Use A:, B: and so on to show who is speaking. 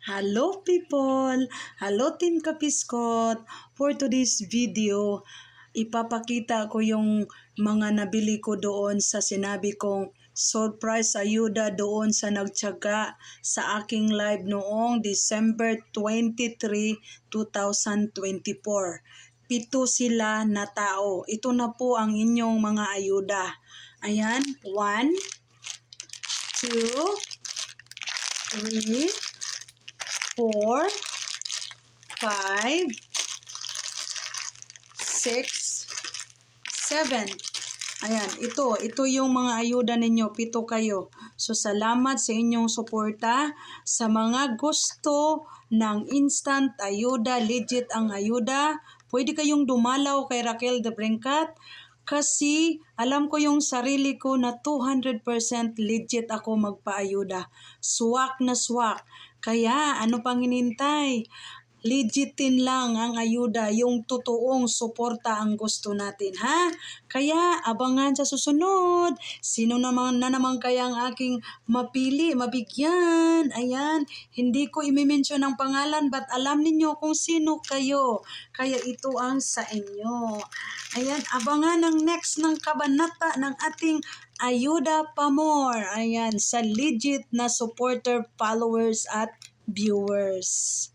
A: Hello people! Hello Team Kapiskot! For today's video, ipapakita ko yung mga nabili ko doon sa sinabi kong surprise ayuda doon sa nagtyaga sa aking live noong December 23, 2024. Pito sila na tao. Ito na po ang inyong mga ayuda. Ayan, one, two, three, four, five, six, seven. Ayan, ito, ito yung mga ayuda ninyo, pito kayo. So, salamat sa inyong suporta. Sa mga gusto ng instant ayuda, legit ang ayuda, pwede kayong dumalaw kay Raquel de Brincat kasi alam ko yung sarili ko na 200% legit ako magpaayuda. Swak na swak. Kaya ano pang hinintay? Legitin lang ang ayuda, yung totoong suporta ang gusto natin, ha? Kaya abangan sa susunod. Sino naman na naman kaya ang aking mapili, mabigyan? Ayan, hindi ko imimension ang pangalan but alam ninyo kung sino kayo. Kaya ito ang sa inyo. Ayan, abangan ang next ng kabanata ng ating Ayuda Pamor. Ayan, sa legit na supporter, followers at viewers.